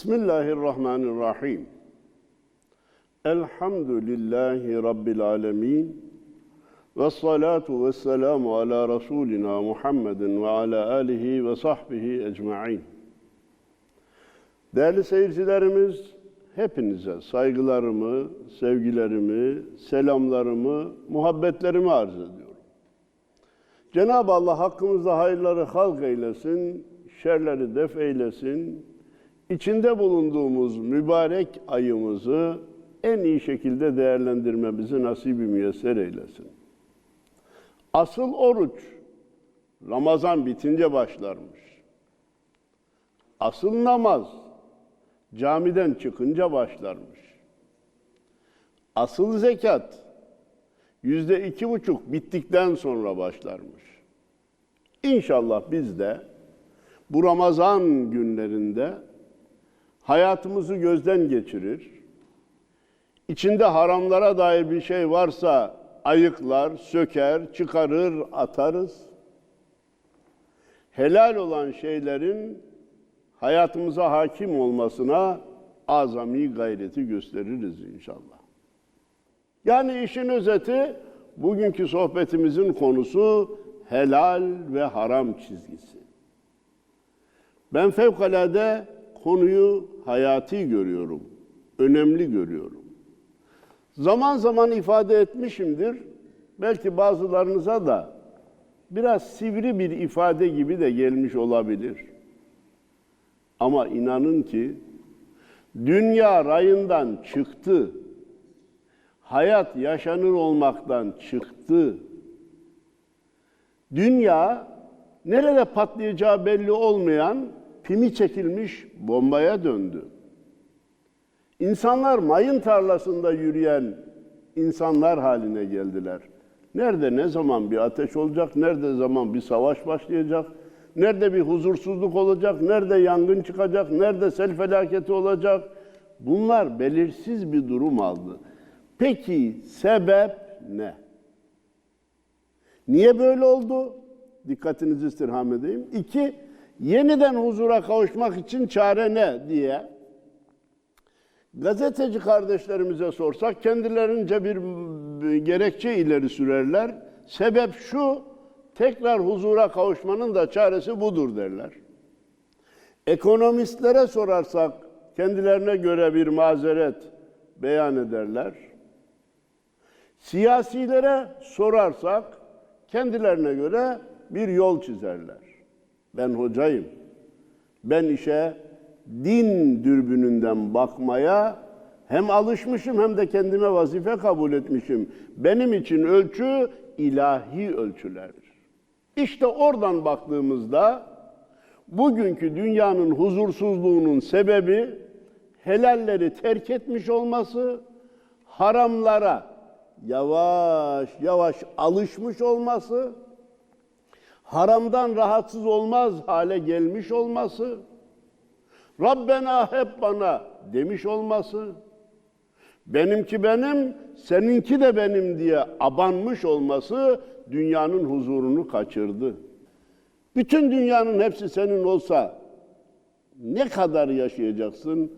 Bismillahirrahmanirrahim. Elhamdülillahi Rabbil alemin. Ve salatu ve selamu ala Resulina Muhammedin ve ala alihi ve sahbihi ecma'in. Değerli seyircilerimiz, hepinize saygılarımı, sevgilerimi, selamlarımı, muhabbetlerimi arz ediyorum. Cenab-ı Allah hakkımızda hayırları halk eylesin, şerleri def eylesin, içinde bulunduğumuz mübarek ayımızı en iyi şekilde değerlendirmemizi nasibi müyesser eylesin. Asıl oruç Ramazan bitince başlarmış. Asıl namaz camiden çıkınca başlarmış. Asıl zekat yüzde iki buçuk bittikten sonra başlarmış. İnşallah biz de bu Ramazan günlerinde hayatımızı gözden geçirir, içinde haramlara dair bir şey varsa ayıklar, söker, çıkarır, atarız. Helal olan şeylerin hayatımıza hakim olmasına azami gayreti gösteririz inşallah. Yani işin özeti bugünkü sohbetimizin konusu helal ve haram çizgisi. Ben fevkalade konuyu hayati görüyorum, önemli görüyorum. Zaman zaman ifade etmişimdir. Belki bazılarınıza da biraz sivri bir ifade gibi de gelmiş olabilir. Ama inanın ki dünya rayından çıktı. Hayat yaşanır olmaktan çıktı. Dünya nerede patlayacağı belli olmayan pimi çekilmiş bombaya döndü. İnsanlar mayın tarlasında yürüyen insanlar haline geldiler. Nerede ne zaman bir ateş olacak, nerede zaman bir savaş başlayacak, nerede bir huzursuzluk olacak, nerede yangın çıkacak, nerede sel felaketi olacak. Bunlar belirsiz bir durum aldı. Peki sebep ne? Niye böyle oldu? Dikkatinizi istirham edeyim. İki, yeniden huzura kavuşmak için çare ne diye gazeteci kardeşlerimize sorsak kendilerince bir gerekçe ileri sürerler. Sebep şu, tekrar huzura kavuşmanın da çaresi budur derler. Ekonomistlere sorarsak kendilerine göre bir mazeret beyan ederler. Siyasilere sorarsak kendilerine göre bir yol çizerler. Ben hocayım. Ben işe din dürbününden bakmaya hem alışmışım hem de kendime vazife kabul etmişim. Benim için ölçü ilahi ölçülerdir. İşte oradan baktığımızda bugünkü dünyanın huzursuzluğunun sebebi helalleri terk etmiş olması, haramlara yavaş yavaş alışmış olması, haramdan rahatsız olmaz hale gelmiş olması, Rabbena hep bana demiş olması, benimki benim, seninki de benim diye abanmış olması dünyanın huzurunu kaçırdı. Bütün dünyanın hepsi senin olsa ne kadar yaşayacaksın,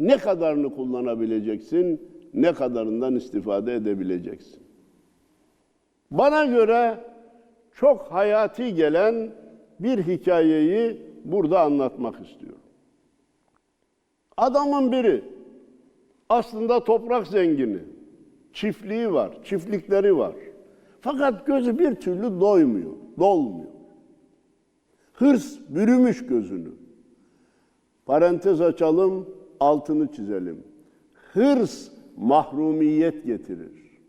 ne kadarını kullanabileceksin, ne kadarından istifade edebileceksin. Bana göre çok hayati gelen bir hikayeyi burada anlatmak istiyorum. Adamın biri aslında toprak zengini, çiftliği var, çiftlikleri var. Fakat gözü bir türlü doymuyor, dolmuyor. Hırs bürümüş gözünü. Parantez açalım, altını çizelim. Hırs mahrumiyet getirir.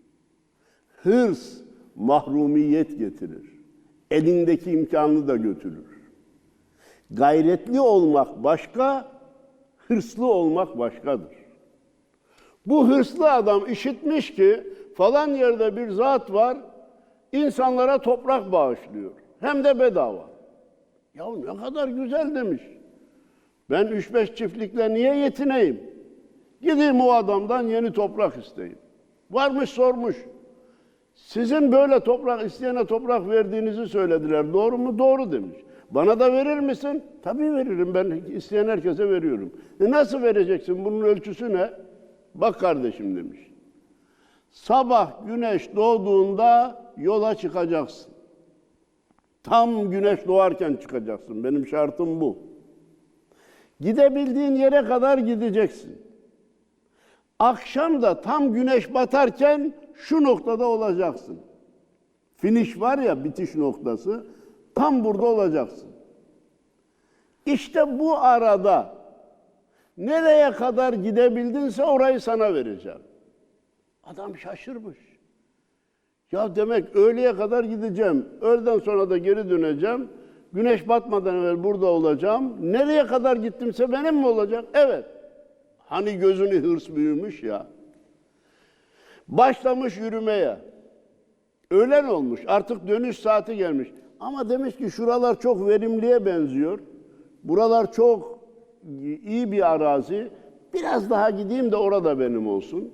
Hırs mahrumiyet getirir. Elindeki imkanını da götürür. Gayretli olmak başka, hırslı olmak başkadır. Bu hırslı adam işitmiş ki falan yerde bir zat var, insanlara toprak bağışlıyor. Hem de bedava. Ya ne kadar güzel demiş. Ben üç beş çiftlikle niye yetineyim? Gideyim o adamdan yeni toprak isteyeyim. Varmış sormuş. Sizin böyle toprak isteyene toprak verdiğinizi söylediler. Doğru mu? Doğru demiş. Bana da verir misin? Tabii veririm ben isteyen herkese veriyorum. E nasıl vereceksin? Bunun ölçüsü ne? Bak kardeşim demiş. Sabah güneş doğduğunda yola çıkacaksın. Tam güneş doğarken çıkacaksın. Benim şartım bu. Gidebildiğin yere kadar gideceksin. Akşam da tam güneş batarken şu noktada olacaksın. Finish var ya bitiş noktası. Tam burada olacaksın. İşte bu arada nereye kadar gidebildinse orayı sana vereceğim. Adam şaşırmış. Ya demek öğleye kadar gideceğim. Öğleden sonra da geri döneceğim. Güneş batmadan evvel burada olacağım. Nereye kadar gittimse benim mi olacak? Evet. Hani gözünü hırs büyümüş ya. Başlamış yürümeye. Öğlen olmuş. Artık dönüş saati gelmiş. Ama demiş ki şuralar çok verimliye benziyor. Buralar çok iyi bir arazi. Biraz daha gideyim de orada benim olsun.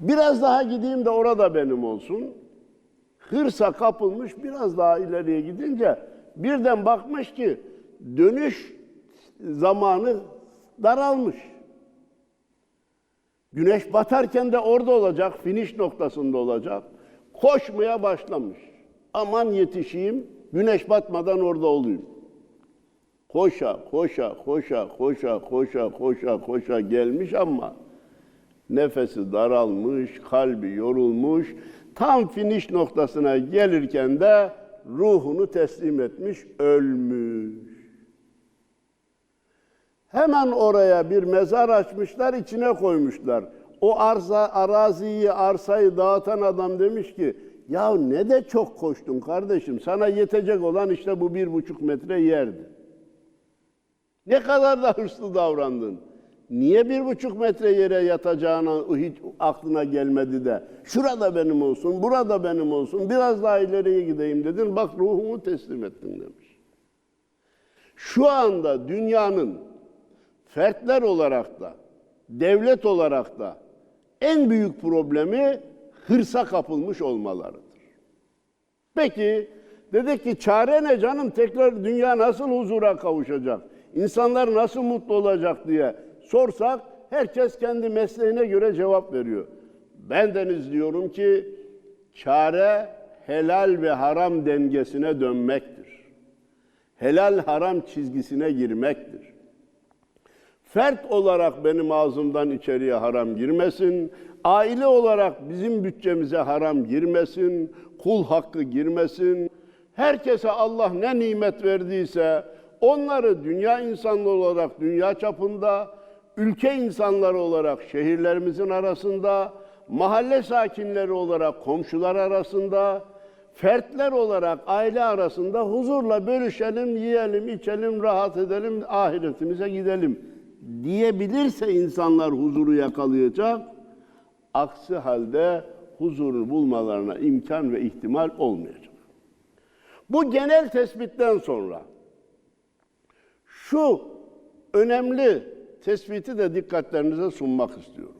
Biraz daha gideyim de orada benim olsun. Hırsa kapılmış biraz daha ileriye gidince birden bakmış ki dönüş zamanı daralmış. Güneş batarken de orada olacak, finish noktasında olacak. Koşmaya başlamış. Aman yetişeyim, güneş batmadan orada olayım. Koşa, koşa, koşa, koşa, koşa, koşa, koşa gelmiş ama nefesi daralmış, kalbi yorulmuş. Tam finish noktasına gelirken de ruhunu teslim etmiş, ölmüş. Hemen oraya bir mezar açmışlar, içine koymuşlar. O arsa, araziyi, arsayı dağıtan adam demiş ki, ya ne de çok koştun kardeşim, sana yetecek olan işte bu bir buçuk metre yerdi. Ne kadar da hırslı davrandın. Niye bir buçuk metre yere yatacağına hiç aklına gelmedi de şurada benim olsun, burada benim olsun, biraz daha ileriye gideyim dedin. Bak ruhumu teslim ettin demiş. Şu anda dünyanın fertler olarak da, devlet olarak da en büyük problemi hırsa kapılmış olmalarıdır. Peki dedik ki çare ne canım? Tekrar dünya nasıl huzura kavuşacak? İnsanlar nasıl mutlu olacak diye sorsak herkes kendi mesleğine göre cevap veriyor. Ben deniz diyorum ki çare helal ve haram dengesine dönmektir. Helal haram çizgisine girmektir. Fert olarak benim ağzımdan içeriye haram girmesin. Aile olarak bizim bütçemize haram girmesin. Kul hakkı girmesin. Herkese Allah ne nimet verdiyse onları dünya insanları olarak dünya çapında, ülke insanları olarak şehirlerimizin arasında, mahalle sakinleri olarak komşular arasında, fertler olarak aile arasında huzurla bölüşelim, yiyelim, içelim, rahat edelim, ahiretimize gidelim diyebilirse insanlar huzuru yakalayacak. Aksi halde huzuru bulmalarına imkan ve ihtimal olmayacak. Bu genel tespitten sonra şu önemli tespiti de dikkatlerinize sunmak istiyorum.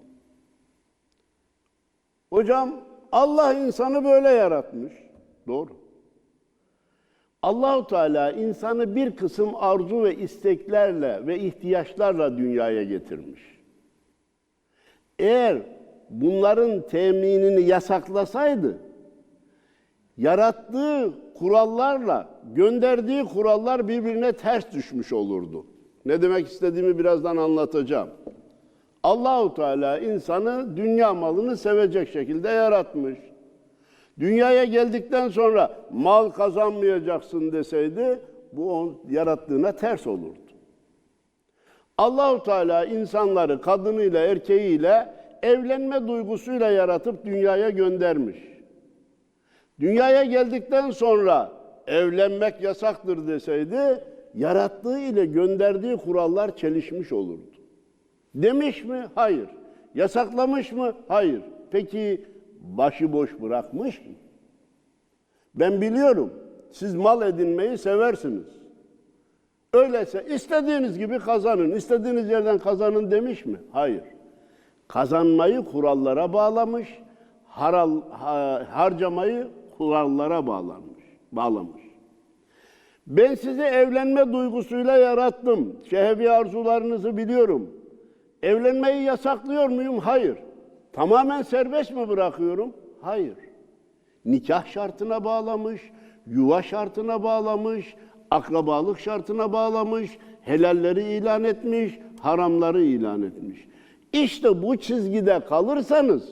Hocam Allah insanı böyle yaratmış. Doğru. Allahu Teala insanı bir kısım arzu ve isteklerle ve ihtiyaçlarla dünyaya getirmiş. Eğer bunların teminini yasaklasaydı, yarattığı kurallarla gönderdiği kurallar birbirine ters düşmüş olurdu. Ne demek istediğimi birazdan anlatacağım. Allahu Teala insanı dünya malını sevecek şekilde yaratmış. Dünyaya geldikten sonra mal kazanmayacaksın deseydi bu onun yarattığına ters olurdu. Allahu Teala insanları kadınıyla erkeğiyle evlenme duygusuyla yaratıp dünyaya göndermiş. Dünyaya geldikten sonra evlenmek yasaktır deseydi yarattığı ile gönderdiği kurallar çelişmiş olurdu. Demiş mi? Hayır. Yasaklamış mı? Hayır. Peki başıboş bırakmış mı? Ben biliyorum. Siz mal edinmeyi seversiniz. Öyleyse istediğiniz gibi kazanın, istediğiniz yerden kazanın demiş mi? Hayır. Kazanmayı kurallara bağlamış, haral, ha, harcamayı kurallara bağlamış. bağlamış. Ben sizi evlenme duygusuyla yarattım. Şehvi arzularınızı biliyorum. Evlenmeyi yasaklıyor muyum? Hayır. Tamamen serbest mi bırakıyorum? Hayır. Nikah şartına bağlamış, yuva şartına bağlamış, akrabalık şartına bağlamış, helalleri ilan etmiş, haramları ilan etmiş. İşte bu çizgide kalırsanız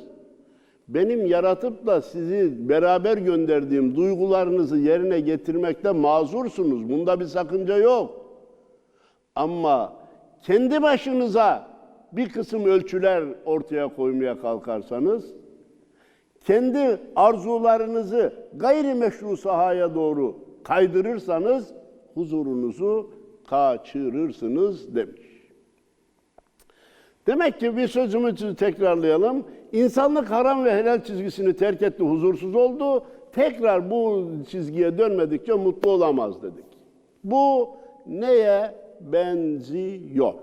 benim yaratıp da sizi beraber gönderdiğim duygularınızı yerine getirmekte mazursunuz. Bunda bir sakınca yok. Ama kendi başınıza bir kısım ölçüler ortaya koymaya kalkarsanız, kendi arzularınızı gayrimeşru sahaya doğru kaydırırsanız huzurunuzu kaçırırsınız demiş. Demek ki bir sözümüzü tekrarlayalım. İnsanlık haram ve helal çizgisini terk etti, huzursuz oldu. Tekrar bu çizgiye dönmedikçe mutlu olamaz dedik. Bu neye benziyor?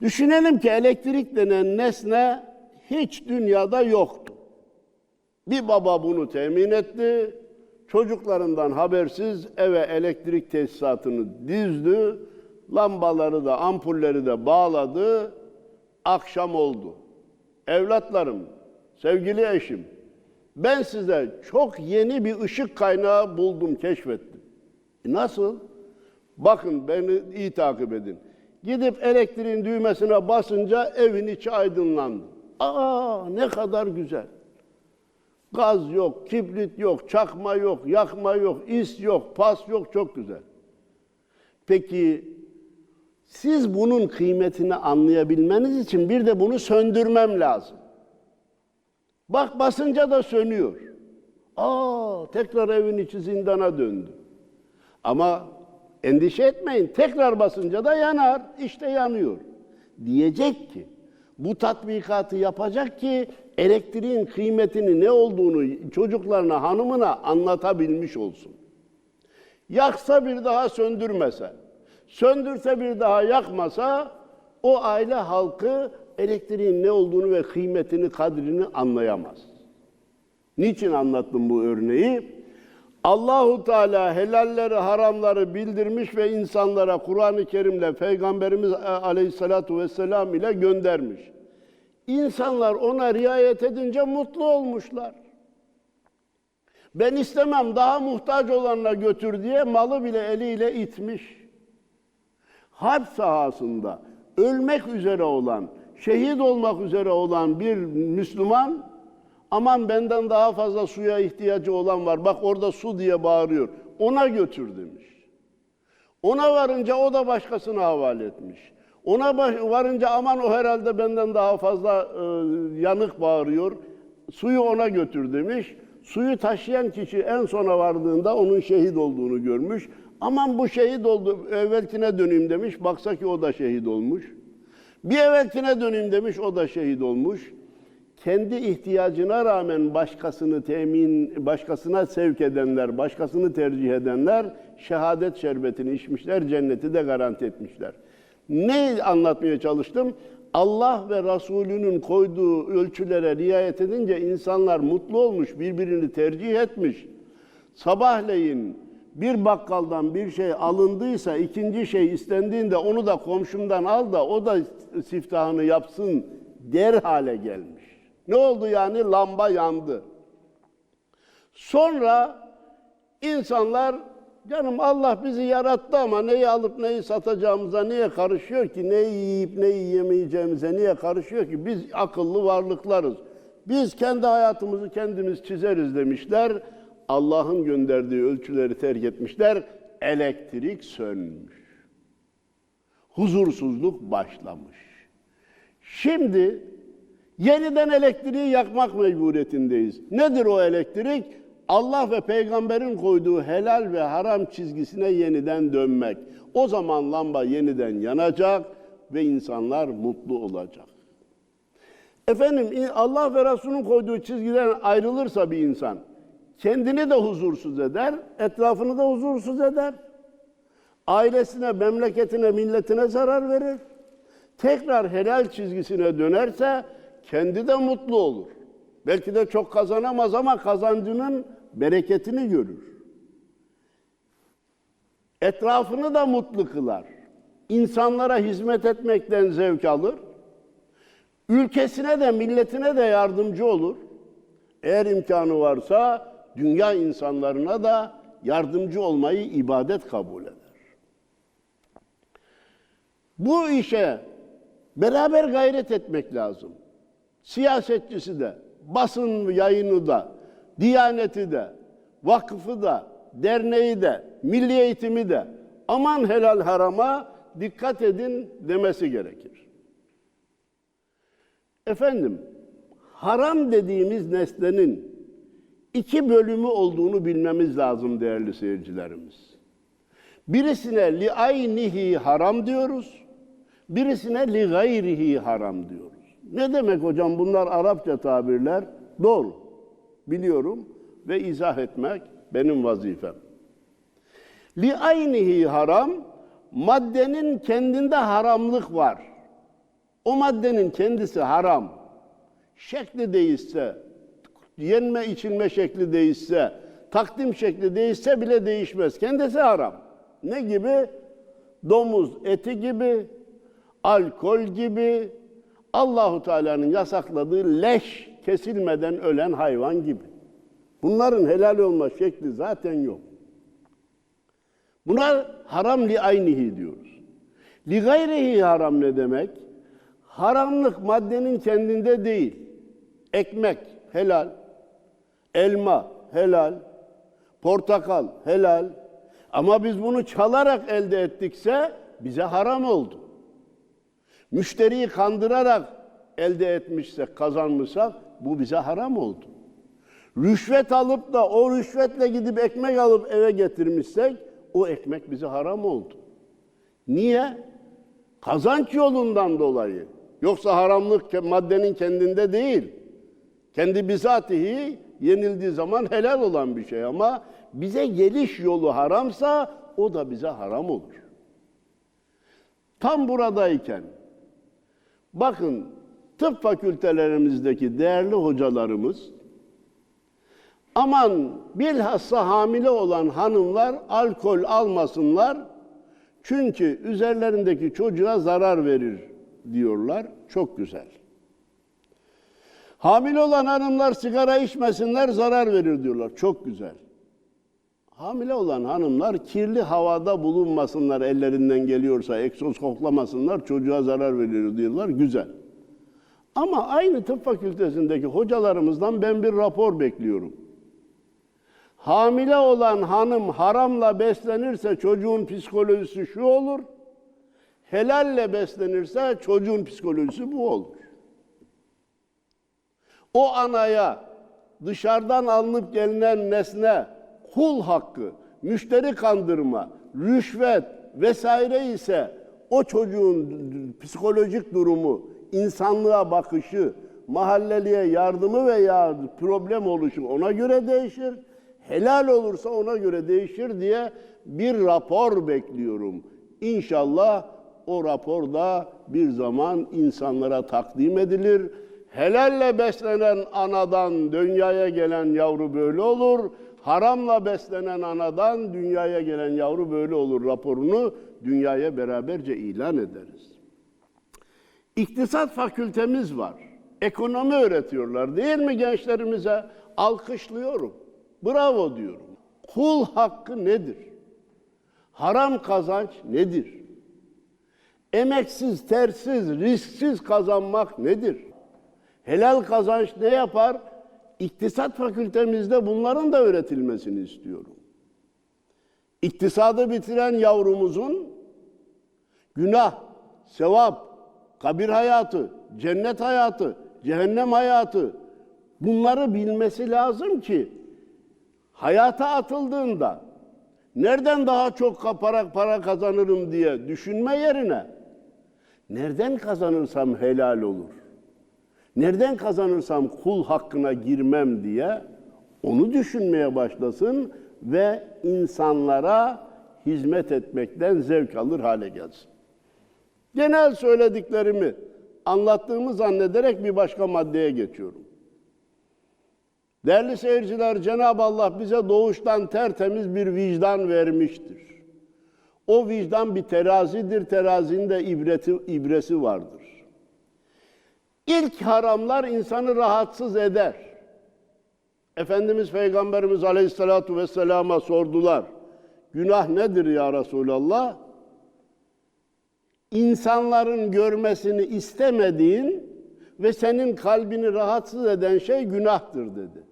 Düşünelim ki elektrik denen nesne hiç dünyada yoktu. Bir baba bunu temin etti. Çocuklarından habersiz eve elektrik tesisatını dizdi. Lambaları da ampulleri de bağladı. Akşam oldu. Evlatlarım, sevgili eşim, ben size çok yeni bir ışık kaynağı buldum, keşfettim. E nasıl? Bakın beni iyi takip edin. Gidip elektriğin düğmesine basınca evin içi aydınlandı. Aa ne kadar güzel. Gaz yok, kibrit yok, çakma yok, yakma yok, is yok, pas yok, çok güzel. Peki siz bunun kıymetini anlayabilmeniz için bir de bunu söndürmem lazım. Bak basınca da sönüyor. Aa tekrar evin içi zindana döndü. Ama endişe etmeyin. Tekrar basınca da yanar. İşte yanıyor. Diyecek ki bu tatbikatı yapacak ki elektriğin kıymetini ne olduğunu çocuklarına, hanımına anlatabilmiş olsun. Yaksa bir daha söndürmese, söndürse bir daha yakmasa o aile halkı elektriğin ne olduğunu ve kıymetini, kadrini anlayamaz. Niçin anlattım bu örneği? Allahu Teala helalleri, haramları bildirmiş ve insanlara Kur'an-ı Kerim'le Peygamberimiz Aleyhissalatu vesselam ile göndermiş. İnsanlar ona riayet edince mutlu olmuşlar. Ben istemem daha muhtaç olanına götür diye malı bile eliyle itmiş. Harp sahasında ölmek üzere olan, şehit olmak üzere olan bir Müslüman aman benden daha fazla suya ihtiyacı olan var. Bak orada su diye bağırıyor. Ona götür demiş. Ona varınca o da başkasına havale etmiş. Ona varınca aman o herhalde benden daha fazla e, yanık bağırıyor. Suyu ona götür demiş. Suyu taşıyan kişi en sona vardığında onun şehit olduğunu görmüş. Aman bu şehit oldu, evvelkine döneyim demiş. Baksa ki o da şehit olmuş. Bir evvelkine döneyim demiş, o da şehit olmuş. Kendi ihtiyacına rağmen başkasını temin, başkasına sevk edenler, başkasını tercih edenler şehadet şerbetini içmişler, cenneti de garanti etmişler. Ne anlatmaya çalıştım? Allah ve Resulünün koyduğu ölçülere riayet edince insanlar mutlu olmuş, birbirini tercih etmiş. Sabahleyin bir bakkaldan bir şey alındıysa ikinci şey istendiğinde onu da komşumdan al da o da siftahını yapsın der hale gelmiş. Ne oldu yani? Lamba yandı. Sonra insanlar canım Allah bizi yarattı ama neyi alıp neyi satacağımıza niye karışıyor ki? Neyi yiyip neyi yemeyeceğimize niye karışıyor ki? Biz akıllı varlıklarız. Biz kendi hayatımızı kendimiz çizeriz demişler. Allah'ın gönderdiği ölçüleri terk etmişler. Elektrik sönmüş. Huzursuzluk başlamış. Şimdi yeniden elektriği yakmak mecburiyetindeyiz. Nedir o elektrik? Allah ve peygamberin koyduğu helal ve haram çizgisine yeniden dönmek. O zaman lamba yeniden yanacak ve insanlar mutlu olacak. Efendim Allah ve Resulünün koyduğu çizgiden ayrılırsa bir insan kendini de huzursuz eder, etrafını da huzursuz eder. Ailesine, memleketine, milletine zarar verir. Tekrar helal çizgisine dönerse kendi de mutlu olur. Belki de çok kazanamaz ama kazancının bereketini görür. Etrafını da mutlu kılar. İnsanlara hizmet etmekten zevk alır. Ülkesine de milletine de yardımcı olur. Eğer imkanı varsa dünya insanlarına da yardımcı olmayı ibadet kabul eder. Bu işe beraber gayret etmek lazım. Siyasetçisi de, basın yayını da, diyaneti de, vakfı da, derneği de, milli eğitimi de aman helal harama dikkat edin demesi gerekir. Efendim, haram dediğimiz nesnenin iki bölümü olduğunu bilmemiz lazım değerli seyircilerimiz. Birisine li aynihi haram diyoruz, birisine li gayrihi haram diyoruz. Ne demek hocam bunlar Arapça tabirler? Doğru, biliyorum ve izah etmek benim vazifem. Li aynihi haram, maddenin kendinde haramlık var. O maddenin kendisi haram. Şekli değişse, yenme içilme şekli değişse, takdim şekli değişse bile değişmez. Kendisi haram. Ne gibi? Domuz eti gibi, alkol gibi, Allahu Teala'nın yasakladığı leş kesilmeden ölen hayvan gibi. Bunların helal olma şekli zaten yok. Buna haram li aynihi diyoruz. Li gayrihi haram ne demek? Haramlık maddenin kendinde değil. Ekmek helal, elma helal, portakal helal. Ama biz bunu çalarak elde ettikse bize haram oldu. Müşteriyi kandırarak elde etmişsek, kazanmışsak bu bize haram oldu. Rüşvet alıp da o rüşvetle gidip ekmek alıp eve getirmişsek o ekmek bize haram oldu. Niye? Kazanç yolundan dolayı. Yoksa haramlık maddenin kendinde değil. Kendi bizatihi yenildiği zaman helal olan bir şey ama bize geliş yolu haramsa o da bize haram olur. Tam buradayken bakın tıp fakültelerimizdeki değerli hocalarımız aman bilhassa hamile olan hanımlar alkol almasınlar çünkü üzerlerindeki çocuğa zarar verir diyorlar. Çok güzel. Hamile olan hanımlar sigara içmesinler zarar verir diyorlar. Çok güzel. Hamile olan hanımlar kirli havada bulunmasınlar ellerinden geliyorsa, egzoz koklamasınlar, çocuğa zarar verir diyorlar. Güzel. Ama aynı tıp fakültesindeki hocalarımızdan ben bir rapor bekliyorum. Hamile olan hanım haramla beslenirse çocuğun psikolojisi şu olur. Helalle beslenirse çocuğun psikolojisi bu olur. O anaya dışarıdan alınıp gelinen nesne kul hakkı, müşteri kandırma, rüşvet vesaire ise o çocuğun psikolojik durumu, insanlığa bakışı, mahalleliye yardımı veya problem oluşu ona göre değişir. Helal olursa ona göre değişir diye bir rapor bekliyorum. İnşallah o rapor da bir zaman insanlara takdim edilir. Helalle beslenen anadan dünyaya gelen yavru böyle olur. Haramla beslenen anadan dünyaya gelen yavru böyle olur raporunu dünyaya beraberce ilan ederiz. İktisat fakültemiz var. Ekonomi öğretiyorlar değil mi gençlerimize? Alkışlıyorum. Bravo diyorum. Kul hakkı nedir? Haram kazanç nedir? Emeksiz, tersiz, risksiz kazanmak nedir? Helal kazanç ne yapar? İktisat fakültemizde bunların da öğretilmesini istiyorum. İktisadı bitiren yavrumuzun günah, sevap, kabir hayatı, cennet hayatı, cehennem hayatı bunları bilmesi lazım ki hayata atıldığında nereden daha çok para, para kazanırım diye düşünme yerine nereden kazanırsam helal olur. Nereden kazanırsam kul hakkına girmem diye onu düşünmeye başlasın ve insanlara hizmet etmekten zevk alır hale gelsin. Genel söylediklerimi anlattığımı zannederek bir başka maddeye geçiyorum. Değerli seyirciler, Cenab-ı Allah bize doğuştan tertemiz bir vicdan vermiştir. O vicdan bir terazidir. Terazinin de ibreti, ibresi vardır. İlk haramlar insanı rahatsız eder. Efendimiz Peygamberimiz Aleyhisselatü Vesselam'a sordular. Günah nedir ya Resulallah? İnsanların görmesini istemediğin ve senin kalbini rahatsız eden şey günahtır dedi.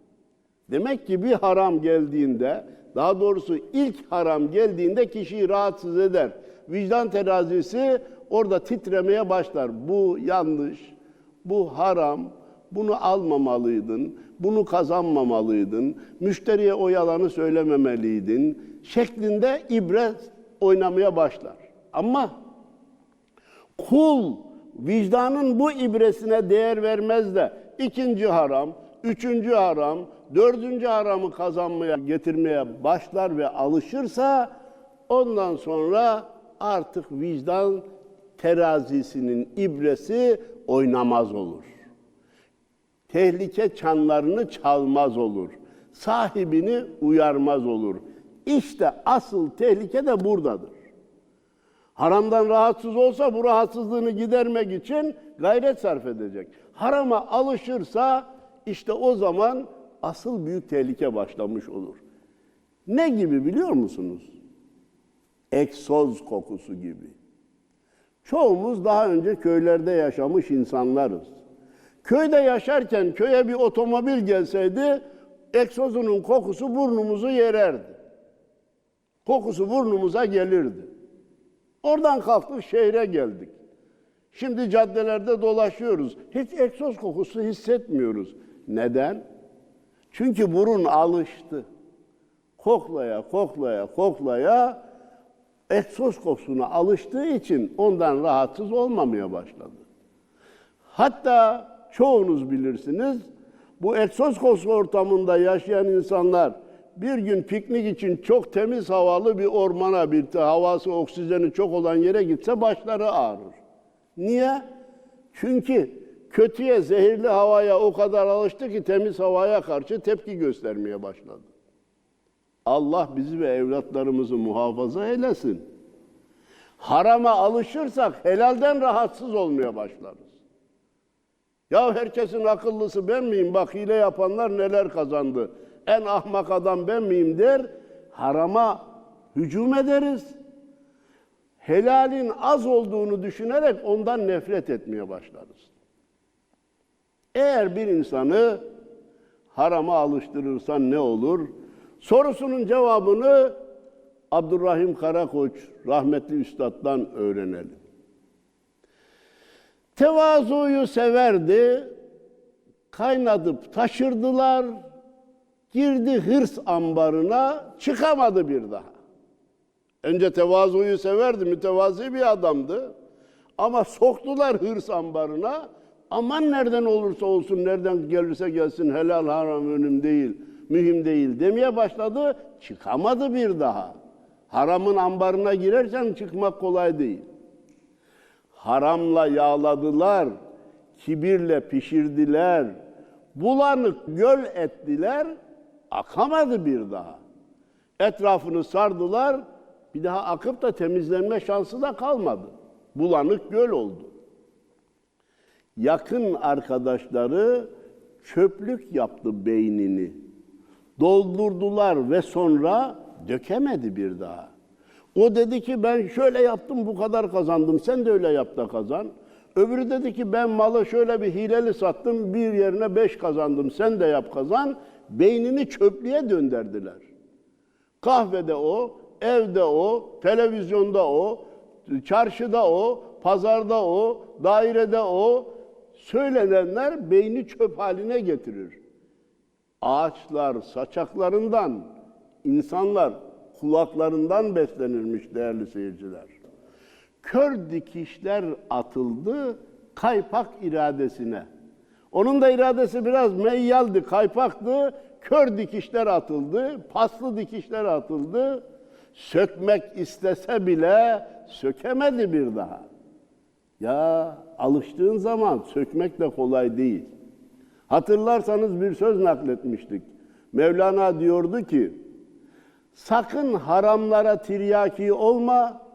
Demek ki bir haram geldiğinde, daha doğrusu ilk haram geldiğinde kişiyi rahatsız eder. Vicdan terazisi orada titremeye başlar. Bu yanlış, bu haram, bunu almamalıydın, bunu kazanmamalıydın, müşteriye o yalanı söylememeliydin şeklinde ibret oynamaya başlar. Ama kul vicdanın bu ibresine değer vermez de ikinci haram, üçüncü haram, dördüncü haramı kazanmaya, getirmeye başlar ve alışırsa ondan sonra artık vicdan terazisinin ibresi oynamaz olur. Tehlike çanlarını çalmaz olur. Sahibini uyarmaz olur. İşte asıl tehlike de buradadır. Haramdan rahatsız olsa bu rahatsızlığını gidermek için gayret sarf edecek. Harama alışırsa işte o zaman asıl büyük tehlike başlamış olur. Ne gibi biliyor musunuz? Egzoz kokusu gibi. Çoğumuz daha önce köylerde yaşamış insanlarız. Köyde yaşarken köye bir otomobil gelseydi egzozunun kokusu burnumuzu yererdi. Kokusu burnumuza gelirdi. Oradan kalktık şehre geldik. Şimdi caddelerde dolaşıyoruz. Hiç egzoz kokusu hissetmiyoruz. Neden? Çünkü burun alıştı. Koklaya, koklaya, koklaya egzoz kokusuna alıştığı için ondan rahatsız olmamaya başladı. Hatta çoğunuz bilirsiniz bu egzoz kokusu ortamında yaşayan insanlar bir gün piknik için çok temiz havalı bir ormana, bir havası, oksijeni çok olan yere gitse başları ağrır. Niye? Çünkü kötüye, zehirli havaya o kadar alıştı ki temiz havaya karşı tepki göstermeye başladı. Allah bizi ve evlatlarımızı muhafaza eylesin. Harama alışırsak helalden rahatsız olmaya başlarız. Ya herkesin akıllısı ben miyim? Bak hile yapanlar neler kazandı. En ahmak adam ben miyim der. Harama hücum ederiz. Helalin az olduğunu düşünerek ondan nefret etmeye başlarız. Eğer bir insanı harama alıştırırsan ne olur? Sorusunun cevabını Abdurrahim Karakoç rahmetli üstaddan öğrenelim. Tevazuyu severdi, kaynadıp taşırdılar, girdi hırs ambarına, çıkamadı bir daha. Önce tevazuyu severdi, mütevazi bir adamdı. Ama soktular hırs ambarına, aman nereden olursa olsun, nereden gelirse gelsin, helal haram önüm değil, mühim değil demeye başladı, çıkamadı bir daha. Haramın ambarına girersen çıkmak kolay değil. Haramla yağladılar, kibirle pişirdiler, bulanık göl ettiler, akamadı bir daha. Etrafını sardılar, bir daha akıp da temizlenme şansı da kalmadı. Bulanık göl oldu. Yakın arkadaşları çöplük yaptı beynini. Doldurdular ve sonra dökemedi bir daha. O dedi ki ben şöyle yaptım bu kadar kazandım. Sen de öyle yap da kazan. Öbürü dedi ki ben malı şöyle bir hileli sattım. Bir yerine beş kazandım. Sen de yap kazan. Beynini çöplüğe dönderdiler. Kahvede o, evde o, televizyonda o, çarşıda o, pazarda o, dairede o. Söylenenler beyni çöp haline getirir. Ağaçlar saçaklarından, insanlar kulaklarından beslenirmiş değerli seyirciler. Kör dikişler atıldı kaypak iradesine. Onun da iradesi biraz meyyaldı, kaypaktı. Kör dikişler atıldı, paslı dikişler atıldı. Sökmek istese bile sökemedi bir daha. Ya alıştığın zaman sökmek de kolay değil. Hatırlarsanız bir söz nakletmiştik. Mevlana diyordu ki, sakın haramlara tiryaki olma,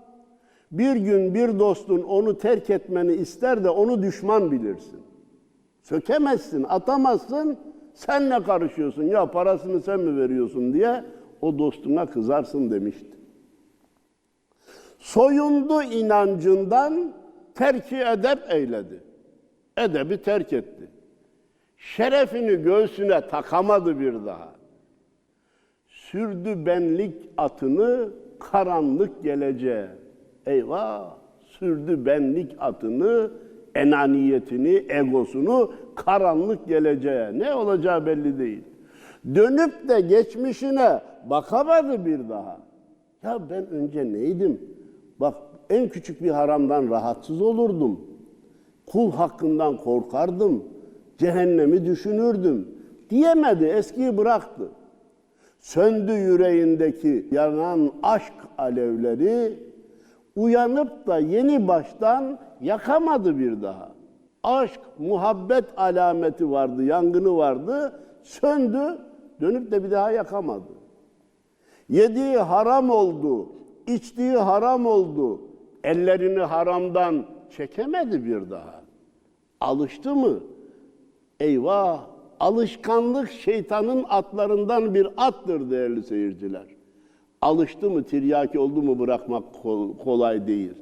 Bir gün bir dostun onu terk etmeni ister de onu düşman bilirsin. Sökemezsin, atamazsın. Sen ne karışıyorsun? Ya parasını sen mi veriyorsun diye o dostuna kızarsın demişti. Soyundu inancından terki edep eyledi. Edebi terk etti. Şerefini göğsüne takamadı bir daha. Sürdü benlik atını karanlık geleceğe. Eyvah! Sürdü benlik atını, enaniyetini, egosunu karanlık geleceğe. Ne olacağı belli değil. Dönüp de geçmişine bakamadı bir daha. Ya ben önce neydim? Bak en küçük bir haramdan rahatsız olurdum. Kul hakkından korkardım. Cehennemi düşünürdüm. Diyemedi, eskiyi bıraktı. Söndü yüreğindeki yanan aşk alevleri, uyanıp da yeni baştan yakamadı bir daha. Aşk, muhabbet alameti vardı, yangını vardı, söndü, dönüp de bir daha yakamadı. Yediği haram oldu, içtiği haram oldu. Ellerini haramdan çekemedi bir daha. Alıştı mı? Eyvah! Alışkanlık şeytanın atlarından bir attır değerli seyirciler. Alıştı mı, tiryaki oldu mu bırakmak kol- kolay değil.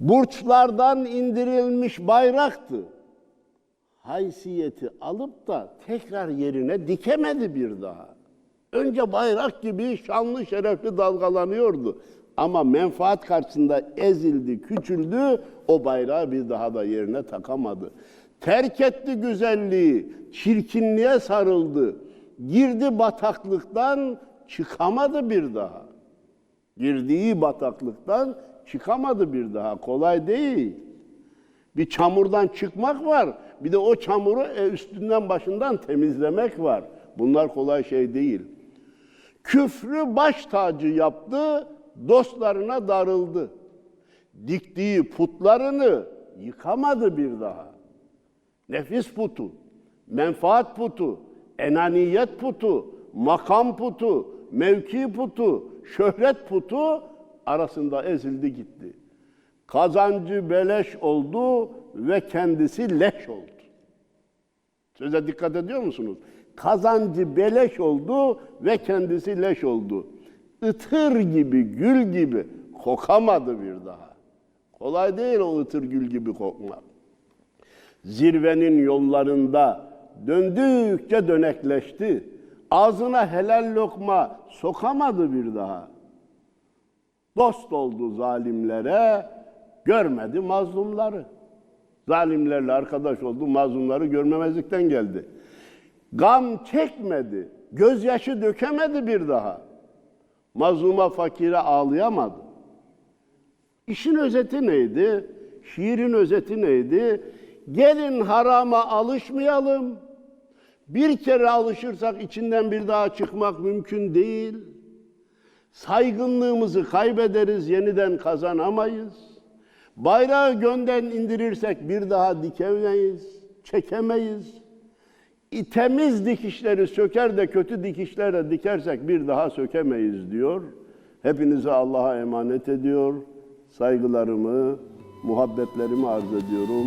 Burçlardan indirilmiş bayraktı. Haysiyeti alıp da tekrar yerine dikemedi bir daha. Önce bayrak gibi şanlı şerefli dalgalanıyordu. Ama menfaat karşısında ezildi, küçüldü, o bayrağı bir daha da yerine takamadı. Terk etti güzelliği, çirkinliğe sarıldı. Girdi bataklıktan, çıkamadı bir daha. Girdiği bataklıktan çıkamadı bir daha. Kolay değil. Bir çamurdan çıkmak var. Bir de o çamuru e, üstünden başından temizlemek var. Bunlar kolay şey değil. Küfrü baş tacı yaptı, dostlarına darıldı. Diktiği putlarını yıkamadı bir daha. Nefis putu, menfaat putu, enaniyet putu, makam putu, mevki putu, şöhret putu arasında ezildi gitti. Kazancı beleş oldu ve kendisi leş oldu. Söze dikkat ediyor musunuz? Kazancı beleş oldu ve kendisi leş oldu. Itır gibi, gül gibi kokamadı bir daha. Kolay değil o ıtır gül gibi kokmak. Zirvenin yollarında döndükçe dönekleşti. Ağzına helal lokma sokamadı bir daha. Dost oldu zalimlere, görmedi mazlumları. Zalimlerle arkadaş oldu, mazlumları görmemezlikten geldi. Gam çekmedi, gözyaşı dökemedi bir daha. Mazluma, fakire ağlayamadı. İşin özeti neydi? Şiirin özeti neydi? Gelin harama alışmayalım. Bir kere alışırsak içinden bir daha çıkmak mümkün değil. Saygınlığımızı kaybederiz, yeniden kazanamayız. Bayrağı gönden indirirsek bir daha dikemeyiz, çekemeyiz. İ- Temiz dikişleri söker de kötü dikişlerle dikersek bir daha sökemeyiz diyor. Hepinizi Allah'a emanet ediyor. Saygılarımı, muhabbetlerimi arz ediyorum.